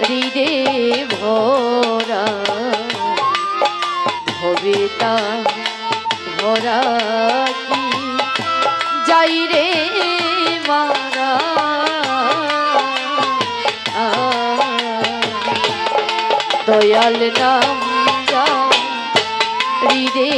হৃদে ভরা ভবিতা ভরা কি? যাই রে মারা দয়াল নাম হৃদে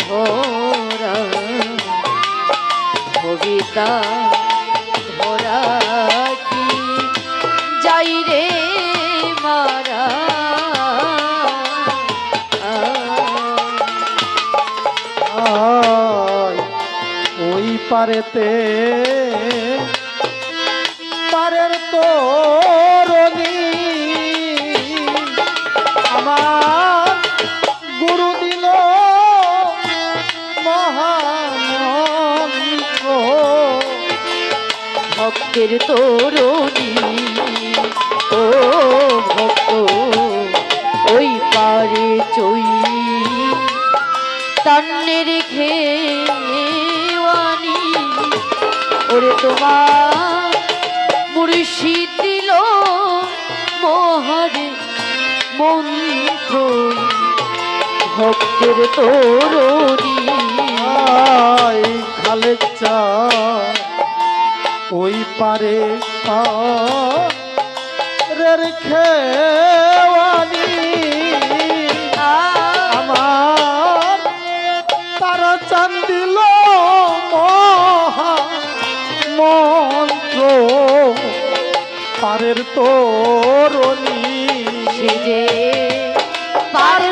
ভরা কবিতা ভরা পারেতে। পারের তোরনি আমার গুরু দিল মহামন্ত্র ভক্তের তোরণী, ও ভক্ত, ওই পারে চই। তান্নের খেওয়ানি ওরে তোমার মুর্শিদ দিল মহারে মন্ত্র। ভক্তের আয় খালে চা। ওই পারে রের খেওয়ানি মন্ত্র পারের তোরণী পার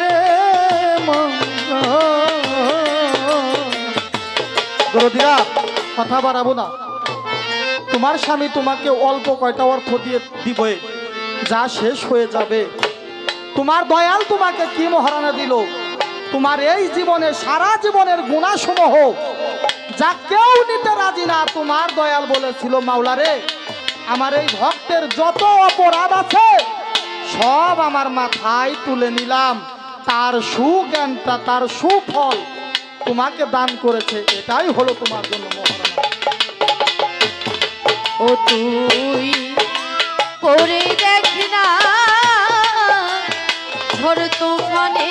রে কথা বাড়াবো না। তোমার স্বামী তোমাকে অল্প কয়টা অর্থ দিয়ে দিবে, যা শেষ হয়ে যাবে। তোমার দয়াল তোমাকে কি মহারানা দিল? তোমার এই জীবনে, সারা জীবনের গুণাসমূহ যা কেউ নিতে রাজি না, তোমার দয়াল বলেছিল মাওলারে, আমার এই ভক্তের যত অপরাধ আছে, সব আমার মাথায় তুলে নিলাম। তার সুজ্ঞানটা, তার সুফল তোমাকে দান করেছে, এটাই হলো তোমার জন্য ও তুই করে দেখ না, ঝড় তুফানে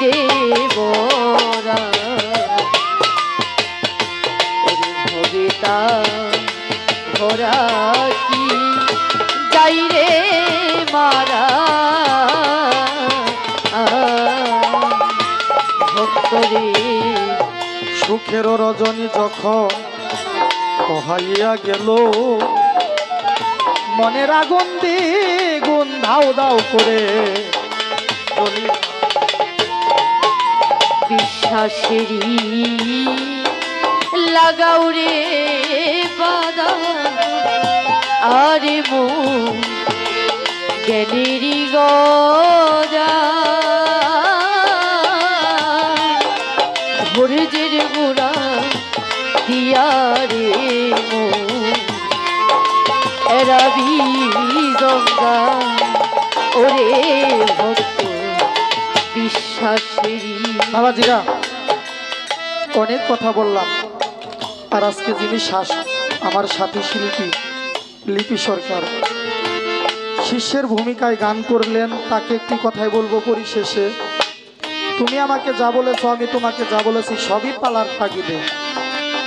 হৃদে বরা ভবিতা ভরা কি? যাই রে মারা। ভক্তরে, সুখের রজনী যখন কহাইয়া গেল, মনের আগুন দ্বিগুণ ধাও দাও করে জ্বলি বিশ্বাসেরই লাগাও রে বাদা আরে মো জ্ঞানেরই গদা ধৈর্যের গোড়া দিয়া রে মো এরাবি গঙ্গা ও ভক্ত। অনেক কথা বললাম, আর আজকে যিনি শ্বাস, আমার সাথী শিল্পী, লিপি সরকার, শিষ্যের ভূমিকায় গান করলেন, তাকে একটি কথাই বলব পরিশেষে। তুমি আমাকে যা বলেছ, আমি তোমাকে যা বলেছি, সবই পালার তাগিদে।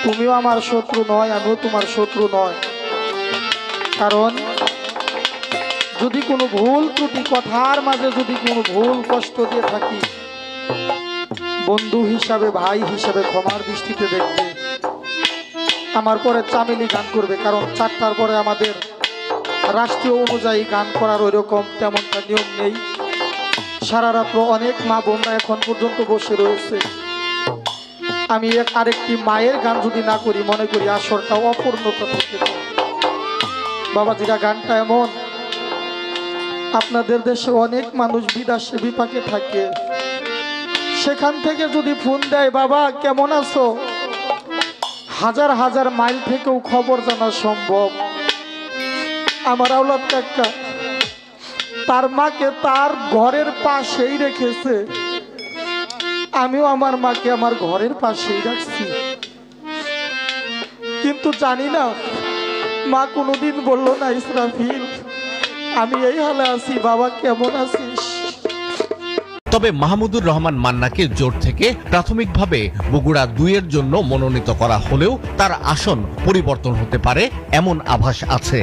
তুমিও আমার শত্রু নয়, আমিও তোমার শত্রু নয়। কারণ যদি কোনো ভুল ত্রুটি, কথার মাঝে যদি কোনো ভুল কষ্ট দিয়ে থাকি, বন্ধু হিসাবে, ভাই হিসাবে ক্ষমার দৃষ্টিতে দেখবে, আমার পরে চামেলি গান করবে, কারণ চারটার পরে আমাদের রাষ্ট্রীয় অনুযায়ী গান করার ওই রকম তেমনটা নিয়ম নেই সারা রাত্র অনেক মা বোনরা এখন পর্যন্ত বসে রয়েছে আমি এক আরেকটি মায়ের গান যদি না করি, মনে করি আসরটা অপূর্ণতা থেকে। বাবাজিরা, গানটা এমন আপনাদের দেশে অনেক মানুষ বিদেশে বিপাকে থাকে। সেখান থেকে যদি ফোন দেয়, বাবা, কেমন আছো? হাজার হাজার মাইল থেকেও খবর জানা সম্ভব। আমার আওলাদ কাকা, তার মাকে তার ঘরের পাশেই রেখেছে। আমিও আমার মাকে আমার ঘরের পাশেই রাখছি। কিন্তু জানি না, মা কোনোদিন বলল না, ইসরাফিল আমি এই হালে আছি, বাবা, কেমন আছিস? তবে মাহমুদুর রহমান মান্নাকে জোট থেকে প্রাথমিকভাবে বগুড়া দুইয়ের জন্য মনোনীত করা হলেও তার আসন পরিবর্তন হতে পারে এমন আভাস আছে।